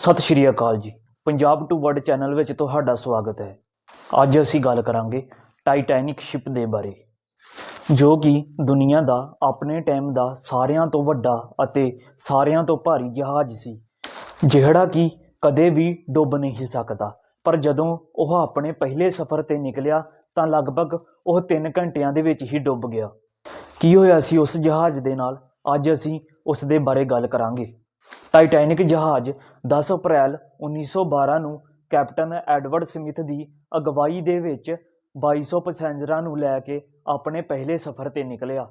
ਸਤਿ ਸ਼੍ਰੀ ਅਕਾਲ ਜੀ। Punjab to word channel ਵਿੱਚ ਤੁਹਾਡਾ ਸਵਾਗਤ ਹੈ। ਅੱਜ ਅਸੀਂ ਗੱਲ ਕਰਾਂਗੇ ਟਾਈਟੈਨਿਕ ਸ਼ਿਪ ਦੇ ਬਾਰੇ, ਜੋ ਕਿ ਦੁਨੀਆ ਦਾ ਆਪਣੇ ਟਾਈਮ ਦਾ ਸਾਰਿਆਂ ਤੋਂ ਵੱਡਾ ਅਤੇ ਸਾਰਿਆਂ ਤੋਂ ਭਾਰੀ ਜਹਾਜ਼ ਸੀ, ਜਿਹੜਾ ਕਿ ਕਦੇ ਵੀ ਡੁੱਬ ਨਹੀਂ ਸਕਦਾ। ਪਰ ਜਦੋਂ ਉਹ ਆਪਣੇ ਪਹਿਲੇ ਸਫ਼ਰ ਤੇ ਨਿਕਲਿਆ, ਤਾਂ ਲਗਭਗ ਉਹ 3 ਘੰਟਿਆਂ ਦੇ ਵਿੱਚ ਹੀ ਡੁੱਬ ਗਿਆ। ਕੀ ਹੋਇਆ ਸੀ ਉਸ ਜਹਾਜ਼ ਦੇ ਨਾਲ? ਅੱਜ ਅਸੀਂ ਉਸ ਦੇ ਬਾਰੇ ਗੱਲ ਕਰਾਂਗੇ। ਟਾਈਟੈਨਿਕ ਜਹਾਜ਼ 10 ਅਪ੍ਰੈਲ 1912 ਨੂੰ ਕੈਪਟਨ ਐਡਵਰਡ ਸਮਿਥ ਦੀ ਅਗਵਾਈ ਦੇ ਵਿੱਚ 2200 ਪੈਸੇਂਜਰਾਂ ਨੂੰ ਲੈ ਕੇ ਆਪਣੇ ਪਹਿਲੇ ਸਫ਼ਰ ਤੇ ਨਿਕਲਿਆ।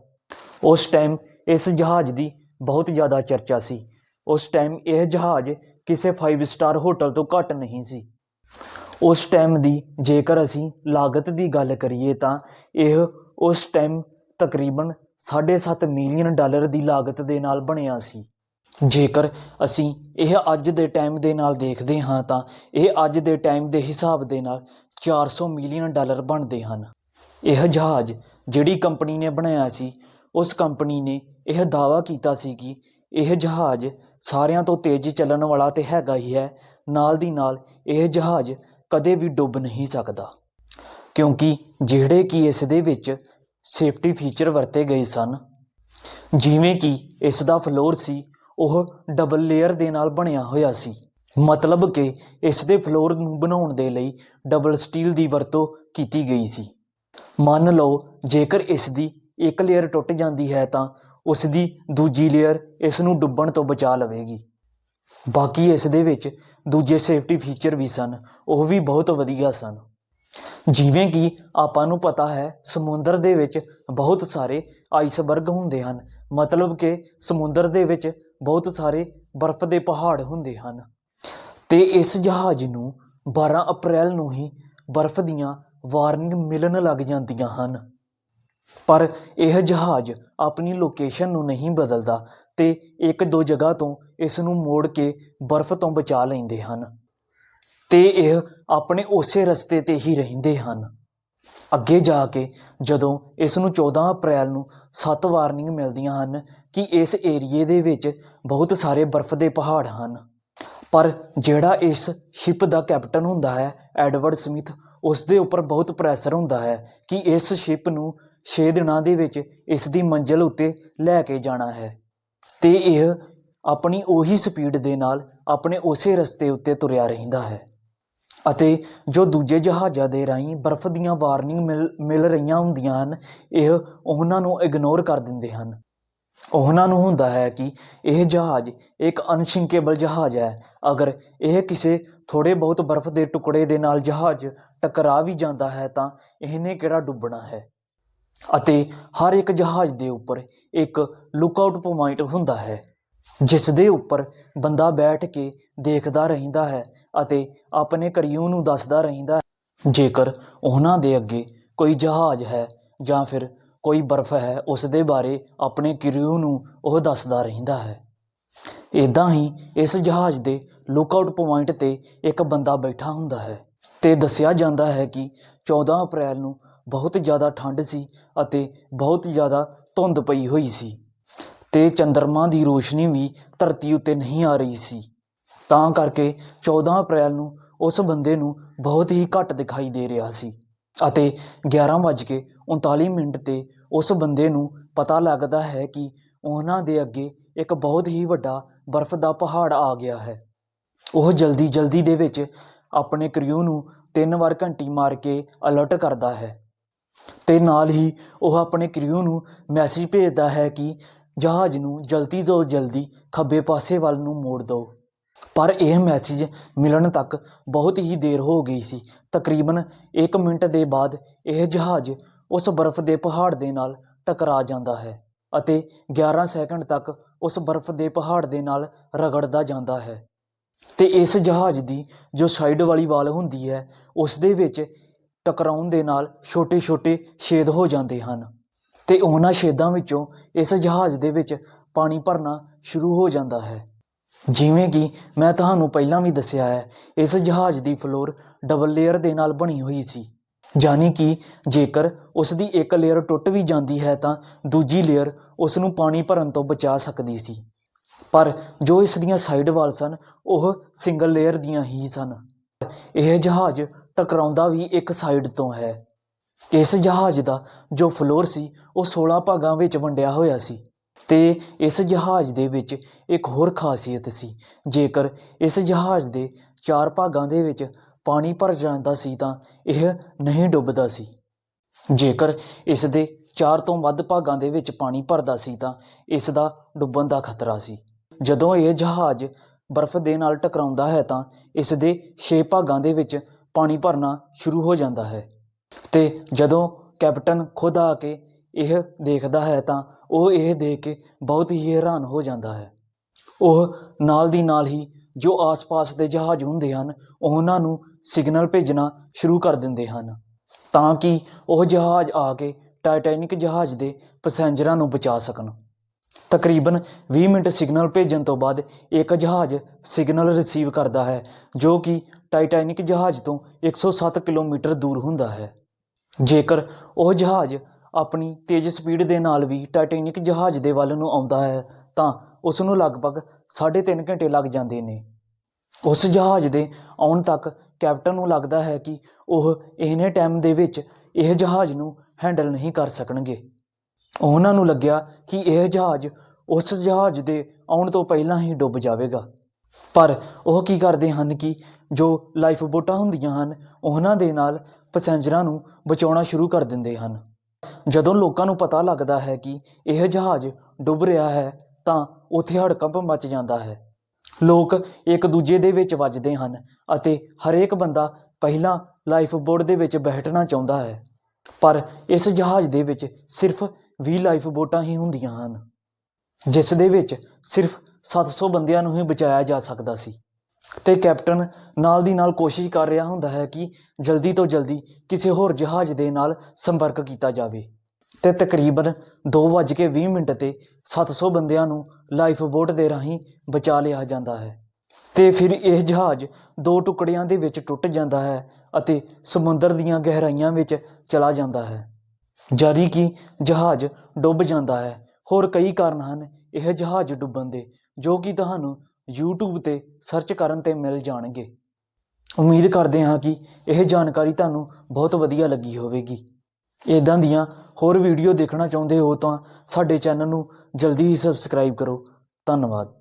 ਉਸ ਟਾਈਮ ਇਸ ਜਹਾਜ਼ ਦੀ ਬਹੁਤ ਜ਼ਿਆਦਾ ਚਰਚਾ ਸੀ। ਉਸ ਟਾਈਮ ਇਹ ਜਹਾਜ਼ ਕਿਸੇ 5 ਸਟਾਰ ਹੋਟਲ ਤੋਂ ਘੱਟ ਨਹੀਂ ਸੀ। ਉਸ ਟਾਈਮ ਦੀ ਜੇਕਰ ਅਸੀਂ ਲਾਗਤ ਦੀ ਗੱਲ ਕਰੀਏ ਤਾਂ ਇਹ ਉਸ ਟਾਈਮ ਤਕਰੀਬਨ 7.5 ਮਿਲੀਅਨ ਡਾਲਰ ਦੀ ਲਾਗਤ ਦੇ ਨਾਲ ਬਣਿਆ ਸੀ। ਜੇਕਰ ਅਸੀਂ ਇਹ ਅੱਜ ਦੇ ਟਾਈਮ ਦੇ ਨਾਲ ਦੇਖਦੇ ਹਾਂ ਤਾਂ ਇਹ ਅੱਜ ਦੇ ਟਾਈਮ ਦੇ ਹਿਸਾਬ ਦੇ ਨਾਲ 400 ਮਿਲੀਅਨ ਡਾਲਰ ਬਣਦੇ ਹਨ। ਇਹ ਜਹਾਜ਼ ਜਿਹੜੀ ਕੰਪਨੀ ਨੇ ਬਣਾਇਆ ਸੀ, ਉਸ ਕੰਪਨੀ ਨੇ ਇਹ ਦਾਅਵਾ ਕੀਤਾ ਸੀ ਕਿ ਇਹ ਜਹਾਜ਼ ਸਾਰਿਆਂ ਤੋਂ ਤੇਜ਼ ਚੱਲਣ ਵਾਲਾ ਤੇ ਹੈਗਾ ਹੀ ਹੈ, ਨਾਲ ਦੀ ਨਾਲ ਇਹ ਜਹਾਜ਼ ਕਦੇ ਵੀ ਡੁੱਬ ਨਹੀਂ ਸਕਦਾ। ਕਿਉਂਕਿ ਜਿਹੜੇ ਕਿ ਇਸ ਦੇ ਵਿੱਚ ਸੇਫਟੀ ਫੀਚਰ ਵਰਤੇ ਗਏ ਸਨ, ਜਿਵੇਂ ਕਿ ਇਸ ਦਾ ਫਲੋਰ ਸੀ ਉਹ ਡਬਲ ਲੇਅਰ ਦੇ ਨਾਲ ਬਣਿਆ ਹੋਇਆ ਸੀ। ਮਤਲਬ ਕਿ ਇਸ ਦੇ ਫਲੋਰ ਨੂੰ ਬਣਾਉਣ ਦੇ ਲਈ ਡਬਲ ਸਟੀਲ ਦੀ ਵਰਤੋਂ ਕੀਤੀ ਗਈ ਸੀ। ਮੰਨ ਲਓ, ਜੇਕਰ ਇਸ ਦੀ ਇੱਕ ਲੇਅਰ ਟੁੱਟ ਜਾਂਦੀ ਹੈ ਤਾਂ ਉਸ ਦੀ ਦੂਜੀ ਲੇਅਰ ਇਸ ਨੂੰ ਡੁੱਬਣ ਤੋਂ ਬਚਾ ਲਵੇਗੀ। ਬਾਕੀ ਇਸ ਦੇ ਵਿੱਚ ਦੂਜੇ ਸੇਫਟੀ ਫੀਚਰ ਵੀ ਸਨ। ਉਹ ਵੀ ਬਹੁਤ ਵਧੀਆ ਸਨ। ਜਿਵੇਂ ਕਿ ਆਪਾਂ ਨੂੰ ਪਤਾ ਹੈ, ਸਮੁੰਦਰ ਦੇ ਵਿੱਚ ਬਹੁਤ ਸਾਰੇ ਆਈਸਬਰਗ ਹੁੰਦੇ ਹਨ। ਮਤਲਬ ਕਿ ਸਮੁੰਦਰ ਦੇ ਵਿੱਚ ਬਹੁਤ ਸਾਰੇ ਬਰਫ਼ ਦੇ ਪਹਾੜ ਹੁੰਦੇ ਹਨ। ਤੇ ਇਸ ਜਹਾਜ਼ ਨੂੰ 12 ਅਪ੍ਰੈਲ ਨੂੰ ਹੀ ਬਰਫ਼ ਦੀਆਂ ਵਾਰਨਿੰਗ ਮਿਲਣ ਲੱਗ ਜਾਂਦੀਆਂ ਹਨ। ਪਰ ਇਹ ਜਹਾਜ਼ ਆਪਣੀ ਲੋਕੇਸ਼ਨ ਨੂੰ ਨਹੀਂ ਬਦਲਦਾ ਤੇ ਇੱਕ ਦੋ ਜਗ੍ਹਾ ਤੋਂ ਇਸ ਨੂੰ ਮੋੜ ਕੇ ਬਰਫ਼ ਤੋਂ ਬਚਾ ਲੈਂਦੇ ਹਨ। ਤੇ ਇਹ ਆਪਣੇ ਉਸੇ ਰਸਤੇ ਤੇ ਹੀ ਰਹਿੰਦੇ ਹਨ। ਅੱਗੇ ਜਾ ਕੇ ਜਦੋਂ ਇਸ ਨੂੰ 14 ਅਪ੍ਰੈਲ ਨੂੰ ਸੱਤ ਵਾਰਨਿੰਗ ਮਿਲਦੀਆਂ ਹਨ ਕਿ ਇਸ ਏਰੀਏ ਦੇ ਵਿੱਚ ਬਹੁਤ ਸਾਰੇ ਬਰਫ਼ ਦੇ ਪਹਾੜ ਹਨ। ਪਰ ਜਿਹੜਾ ਇਸ ਸ਼ਿਪ ਦਾ ਕੈਪਟਨ ਹੁੰਦਾ ਹੈ, ਐਡਵਰਡ ਸਮਿਥ ਉਸ ਦੇ ਉੱਪਰ ਬਹੁਤ ਪ੍ਰੈਸ਼ਰ ਹੁੰਦਾ ਹੈ ਕਿ ਇਸ ਸ਼ਿਪ ਨੂੰ 6 ਦਿਨਾਂ ਦੇ ਵਿੱਚ ਇਸ ਦੀ ਮੰਜ਼ਿਲ ਉੱਤੇ ਲੈ ਕੇ ਜਾਣਾ ਹੈ। ਤੇ ਇਹ ਆਪਣੀ ਉਹੀ ਸਪੀਡ ਦੇ ਨਾਲ ਆਪਣੇ ਉਸੇ ਰਸਤੇ ਉੱਤੇ ਤੁਰਿਆ ਰਹਿੰਦਾ ਹੈ। ਅਤੇ ਜੋ ਦੂਜੇ ਜਹਾਜ਼ਾਂ ਦੇ ਰਾਹੀਂ ਬਰਫ਼ ਦੀਆਂ ਵਾਰਨਿੰਗ ਮਿਲ ਮਿਲ ਰਹੀਆਂ ਹੁੰਦੀਆਂ ਹਨ, ਇਹ ਉਹਨਾਂ ਨੂੰ ਇਗਨੋਰ ਕਰ ਦਿੰਦੇ ਹਨ। ਉਹਨਾਂ ਨੂੰ ਹੁੰਦਾ ਹੈ ਕਿ ਇਹ ਜਹਾਜ਼ ਇੱਕ ਅਨਸ਼ਿੰਕੇਬਲ ਜਹਾਜ਼ ਹੈ। ਅਗਰ ਇਹ ਕਿਸੇ ਥੋੜੇ ਬਹੁਤ ਬਰਫ਼ ਦੇ ਟੁਕੜੇ ਦੇ ਨਾਲ ਜਹਾਜ਼ ਟਕਰਾ ਵੀ ਜਾਂਦਾ ਹੈ, ਤਾਂ ਇਹਨੇ ਕਿਹੜਾ ਡੁੱਬਣਾ ਹੈ? ਅਤੇ ਹਰ ਇੱਕ ਜਹਾਜ਼ ਦੇ ਉੱਪਰ ਇੱਕ ਲੁੱਕਆਊਟ ਪੁਆਇੰਟ ਹੁੰਦਾ ਹੈ, ਜਿਸ ਦੇ ਉੱਪਰ ਬੰਦਾ ਬੈਠ ਕੇ ਦੇਖਦਾ ਰਹਿੰਦਾ ਹੈ ਅਤੇ ਆਪਣੇ ਕਰਿਊ ਨੂੰ ਦੱਸਦਾ ਰਹਿੰਦਾ ਹੈ। ਜੇਕਰ ਉਹਨਾਂ ਦੇ ਅੱਗੇ ਕੋਈ ਜਹਾਜ਼ ਹੈ ਜਾਂ ਫਿਰ ਕੋਈ ਬਰਫ਼ ਹੈ, ਉਸ ਦੇ ਬਾਰੇ ਆਪਣੇ ਕਰੀਊ ਨੂੰ ਉਹ ਦੱਸਦਾ ਰਹਿੰਦਾ ਹੈ। ਇਦਾਂ ਹੀ ਇਸ ਜਹਾਜ਼ ਦੇ ਲੁੱਕਆਊਟ ਪੁਆਇੰਟ ਤੇ ਇੱਕ ਬੰਦਾ ਬੈਠਾ ਹੁੰਦਾ ਹੈ ਤੇ ਦੱਸਿਆ ਜਾਂਦਾ ਹੈ ਕਿ 14 ਅਪ੍ਰੈਲ ਨੂੰ ਬਹੁਤ ਜ਼ਿਆਦਾ ਠੰਡ ਸੀ ਅਤੇ ਬਹੁਤ ਜ਼ਿਆਦਾ ਧੁੰਦ ਪਈ ਹੋਈ ਸੀ ਤੇ ਚੰਦਰਮਾ ਦੀ ਰੋਸ਼ਨੀ ਵੀ ਧਰਤੀ ਉੱਤੇ ਨਹੀਂ ਆ ਰਹੀ ਸੀ। ਤਾਂ ਕਰਕੇ 14 ਅਪ੍ਰੈਲ ਨੂੰ ਉਸ ਬੰਦੇ ਨੂੰ ਬਹੁਤ ਹੀ ਘੱਟ ਦਿਖਾਈ ਦੇ ਰਿਹਾ ਸੀ ਅਤੇ 11:39 ਮਿੰਟ ਤੇ ਉਸ ਬੰਦੇ ਨੂੰ ਪਤਾ ਲੱਗਦਾ ਹੈ ਕਿ ਉਹਨਾਂ ਦੇ ਅੱਗੇ ਇੱਕ ਬਹੁਤ ਹੀ ਵੱਡਾ ਬਰਫ਼ ਦਾ ਪਹਾੜ ਆ ਗਿਆ ਹੈ। ਉਹ ਜਲਦੀ ਜਲਦੀ ਦੇ ਵਿੱਚ ਆਪਣੇ ਕ੍ਰਿਊ ਨੂੰ ਤਿੰਨ ਵਾਰ ਘੰਟੀ ਮਾਰ ਕੇ ਅਲਰਟ ਕਰਦਾ ਹੈ ਤੇ ਨਾਲ ਹੀ ਉਹ ਆਪਣੇ ਕ੍ਰਿਊ ਨੂੰ ਮੈਸੇਜ ਭੇਜਦਾ ਹੈ ਕਿ ਜਹਾਜ਼ ਨੂੰ ਜਲਦੀ ਤੋਂ ਜਲਦੀ ਖੱਬੇ ਪਾਸੇ ਵੱਲ ਨੂੰ ਮੋੜ ਦਿਓ। ਪਰ ਇਹ ਮੈਸੇਜ ਮਿਲਣ ਤੱਕ ਬਹੁਤ ਹੀ ਦੇਰ ਹੋ ਗਈ ਸੀ। ਤਕਰੀਬਨ 1 ਮਿੰਟ ਦੇ ਬਾਅਦ ਇਹ ਜਹਾਜ਼ ਉਸ ਬਰਫ਼ ਦੇ ਪਹਾੜ ਦੇ ਨਾਲ ਟਕਰਾ ਜਾਂਦਾ ਹੈ ਅਤੇ 11 ਸੈਕਿੰਡ ਤੱਕ ਉਸ ਬਰਫ਼ ਦੇ ਪਹਾੜ ਦੇ ਨਾਲ ਰਗੜਦਾ ਜਾਂਦਾ ਹੈ। ਤੇ ਇਸ ਜਹਾਜ਼ ਦੀ ਜੋ ਸਾਈਡ ਵਾਲੀ ਵਾਲ ਹੁੰਦੀ ਹੈ, ਉਸ ਦੇ ਵਿੱਚ ਟਕਰਾਉਣ ਦੇ ਨਾਲ ਛੋਟੇ-ਛੋਟੇ ਛੇਦ ਹੋ ਜਾਂਦੇ ਹਨ। ਤੇ ਉਹਨਾਂ ਛੇਦਾਂ ਵਿੱਚੋਂ ਇਸ ਜਹਾਜ਼ ਦੇ ਵਿੱਚ ਪਾਣੀ ਭਰਨਾ ਸ਼ੁਰੂ ਹੋ ਜਾਂਦਾ ਹੈ। ਜਿਵੇਂ ਕਿ ਮੈਂ ਤੁਹਾਨੂੰ ਪਹਿਲਾਂ ਵੀ ਦੱਸਿਆ ਹੈ, ਇਸ ਜਹਾਜ਼ ਦੀ ਫਲੋਰ ਡਬਲ ਲੇਅਰ ਦੇ ਨਾਲ ਬਣੀ ਹੋਈ ਸੀ। ਯਾਨੀ ਕਿ ਜੇਕਰ ਉਸ ਦੀ ਇੱਕ ਲੇਅਰ ਟੁੱਟ ਵੀ ਜਾਂਦੀ ਹੈ ਤਾਂ ਦੂਜੀ ਲੇਅਰ ਉਸ ਨੂੰ ਪਾਣੀ ਭਰਨ ਤੋਂ ਬਚਾ ਸਕਦੀ ਸੀ। ਪਰ ਜੋ ਇਸ ਦੀਆਂ ਸਾਈਡ ਵਾਲ ਸਨ, ਉਹ ਸਿੰਗਲ ਲੇਅਰ ਦੀਆਂ ਹੀ ਸਨ। ਇਹ ਜਹਾਜ਼ ਟਕਰਾਉਂਦਾ ਵੀ ਇੱਕ ਸਾਈਡ ਤੋਂ ਹੈ। ਇਸ ਜਹਾਜ਼ ਦਾ ਜੋ ਫਲੋਰ ਸੀ, ਉਹ 16 ਭਾਗਾਂ ਵਿੱਚ ਵੰਡਿਆ ਹੋਇਆ ਸੀ। ਤੇ ਇਸ ਜਹਾਜ਼ ਦੇ ਵਿੱਚ ਇੱਕ ਹੋਰ ਖਾਸੀਅਤ ਸੀ। ਜੇਕਰ ਇਸ ਜਹਾਜ਼ ਦੇ ਚਾਰ ਭਾਗਾਂ ਦੇ ਵਿੱਚ ਪਾਣੀ ਭਰ ਜਾਂਦਾ ਸੀ ਤਾਂ ਇਹ ਨਹੀਂ ਡੁੱਬਦਾ ਸੀ। ਜੇਕਰ ਇਸ ਦੇ ਚਾਰ ਤੋਂ ਵੱਧ ਭਾਗਾਂ ਦੇ ਵਿੱਚ ਪਾਣੀ ਭਰਦਾ ਸੀ ਤਾਂ ਇਸ ਦਾ ਡੁੱਬਣ ਦਾ ਖਤਰਾ ਸੀ। ਜਦੋਂ ਇਹ ਜਹਾਜ਼ ਬਰਫ਼ ਦੇ ਨਾਲ ਟਕਰਾਉਂਦਾ ਹੈ ਤਾਂ ਇਸ ਦੇ 6 ਭਾਗਾਂ ਦੇ ਵਿੱਚ ਪਾਣੀ ਭਰਨਾ ਸ਼ੁਰੂ ਹੋ ਜਾਂਦਾ ਹੈ। ਤੇ ਜਦੋਂ ਕੈਪਟਨ ਖੁਦ ਆ ਕੇ ਇਹ ਦੇਖਦਾ ਹੈ ਤਾਂ ਉਹ ਇਹ ਦੇਖ ਕੇ ਬਹੁਤ ਹੀ ਹੈਰਾਨ ਹੋ ਜਾਂਦਾ ਹੈ। ਉਹ ਨਾਲ ਦੀ ਨਾਲ ਹੀ ਜੋ ਆਸ-ਪਾਸ ਦੇ ਜਹਾਜ਼ ਹੁੰਦੇ ਹਨ, ਉਹਨਾਂ ਨੂੰ ਸਿਗਨਲ ਭੇਜਣਾ ਸ਼ੁਰੂ ਕਰ ਦਿੰਦੇ ਹਨ। ਤਾਂ ਕਿ ਉਹ ਜਹਾਜ਼ ਆ ਕੇ ਟਾਈਟੈਨਿਕ ਜਹਾਜ਼ ਦੇ ਪੈਸੇਂਜਰਾਂ ਨੂੰ ਬਚਾ ਸਕਣ। ਤਕਰੀਬਨ 20 ਮਿੰਟ ਸਿਗਨਲ ਭੇਜਣ ਤੋਂ ਬਾਅਦ ਇੱਕ ਜਹਾਜ਼ ਸਿਗਨਲ ਰਿਸੀਵ ਕਰਦਾ ਹੈ, ਜੋ ਕਿ ਟਾਈਟੈਨਿਕ ਜਹਾਜ਼ ਤੋਂ 107 ਕਿਲੋਮੀਟਰ ਦੂਰ ਹੁੰਦਾ ਹੈ। ਜੇਕਰ ਉਹ ਜਹਾਜ਼ ਆਪਣੀ ਤੇਜ਼ ਸਪੀਡ ਦੇ ਨਾਲ ਵੀ ਟਾਈਟੈਨਿਕ ਜਹਾਜ਼ ਦੇ ਵੱਲ ਨੂੰ ਆਉਂਦਾ ਹੈ, ਤਾਂ ਉਸ ਨੂੰ ਲਗਭਗ 3.5 ਘੰਟੇ ਲੱਗ ਜਾਂਦੇ ਨੇ। ਉਸ ਜਹਾਜ਼ ਦੇ ਆਉਣ ਤੱਕ ਕੈਪਟਨ ਨੂੰ ਲੱਗਦਾ ਹੈ ਕਿ ਉਹ ਇਹਨੇ ਟਾਈਮ ਦੇ ਵਿੱਚ ਇਹ ਜਹਾਜ਼ ਨੂੰ ਹੈਂਡਲ ਨਹੀਂ ਕਰ ਸਕਣਗੇ। ਉਹਨਾਂ ਨੂੰ ਲੱਗਿਆ ਕਿ ਇਹ ਜਹਾਜ਼ ਉਸ ਜਹਾਜ਼ ਦੇ ਆਉਣ ਤੋਂ ਪਹਿਲਾਂ ਹੀ ਡੁੱਬ ਜਾਵੇਗਾ। ਪਰ ਉਹ ਕੀ ਕਰਦੇ ਹਨ ਕਿ ਜੋ ਲਾਈਫ ਬੋਟਾਂ ਹੁੰਦੀਆਂ ਹਨ, ਉਹਨਾਂ ਦੇ ਨਾਲ ਪੈਸੇਂਜਰਾਂ ਨੂੰ ਬਚਾਉਣਾ ਸ਼ੁਰੂ ਕਰ ਦਿੰਦੇ ਹਨ। ਜਦੋਂ ਲੋਕਾਂ ਨੂੰ ਪਤਾ ਲੱਗਦਾ ਹੈ ਕਿ ਇਹ ਜਹਾਜ਼ ਡੁੱਬ ਰਿਹਾ ਹੈ, ਤਾਂ ਉੱਥੇ ਹੜਕੰਪ ਮਚ ਜਾਂਦਾ ਹੈ। ਲੋਕ ਇੱਕ ਦੂਜੇ ਦੇ ਵਿੱਚ ਵੱਜਦੇ ਹਨ ਅਤੇ ਹਰੇਕ ਬੰਦਾ ਪਹਿਲਾਂ ਲਾਈਫ ਬੋਟ ਦੇ ਵਿੱਚ ਬੈਠਣਾ ਚਾਹੁੰਦਾ ਹੈ। ਪਰ ਇਸ ਜਹਾਜ਼ ਦੇ ਵਿੱਚ ਸਿਰਫ 20 ਲਾਈਫ ਬੋਟਾਂ ਹੀ ਹੁੰਦੀਆਂ ਹਨ, ਜਿਸ ਦੇ ਵਿੱਚ ਸਿਰਫ 700 ਬੰਦਿਆਂ ਨੂੰ ਹੀ ਬਚਾਇਆ ਜਾ ਸਕਦਾ ਸੀ। ਤੇ ਕੈਪਟਨ ਨਾਲ ਦੀ ਨਾਲ ਕੋਸ਼ਿਸ਼ ਕਰ ਰਿਹਾ ਹੁੰਦਾ ਹੈ ਕਿ ਜਲਦੀ ਤੋਂ ਜਲਦੀ ਕਿਸੇ ਹੋਰ ਜਹਾਜ਼ ਦੇ ਨਾਲ ਸੰਪਰਕ ਕੀਤਾ ਜਾਵੇ ਤੇ ਤਕਰੀਬਨ 2:20 ਮਿੰਟ ਤੇ 700 ਬੰਦਿਆਂ ਨੂੰ ਲਾਈਫ ਬੋਟ ਦੇ ਰਾਹੀਂ ਬਚਾ ਲਿਆ ਜਾਂਦਾ ਹੈ ਤੇ ਫਿਰ ਇਹ ਜਹਾਜ਼ ਦੋ ਟੁਕੜਿਆਂ ਦੇ ਵਿੱਚ ਟੁੱਟ ਜਾਂਦਾ ਹੈ ਅਤੇ ਸਮੁੰਦਰ ਦੀਆਂ ਗਹਿਰਾਈਆਂ ਵਿੱਚ ਚਲਾ ਜਾਂਦਾ ਹੈ। ਜਾਰੀ ਕਿ ਜਹਾਜ਼ ਡੁੱਬ ਜਾਂਦਾ ਹੈ। ਹੋਰ ਕਈ ਕਾਰਨ ਹਨ ਇਹ ਜਹਾਜ਼ ਡੁੱਬਣ ਦੇ ਜੋ ਕਿ ਤੁਹਾਨੂੰ YouTube ਤੇ ਸਰਚ ਕਰਨ ਤੇ ਮਿਲ ਜਾਣਗੇ। ਉਮੀਦ ਕਰਦੇ ਹਾਂ ਕਿ ਇਹ ਜਾਣਕਾਰੀ ਤੁਹਾਨੂੰ ਬਹੁਤ ਵਧੀਆ ਲੱਗੀ ਹੋਵੇਗੀ। ਇਦਾਂ ਦੀਆਂ ਹੋਰ ਵੀਡੀਓ ਦੇਖਣਾ ਚਾਹੁੰਦੇ ਹੋ ਤਾਂ ਸਾਡੇ ਚੈਨਲ ਨੂੰ ਜਲਦੀ ਹੀ ਸਬਸਕ੍ਰਾਈਬ ਕਰੋ। ਧੰਨਵਾਦ।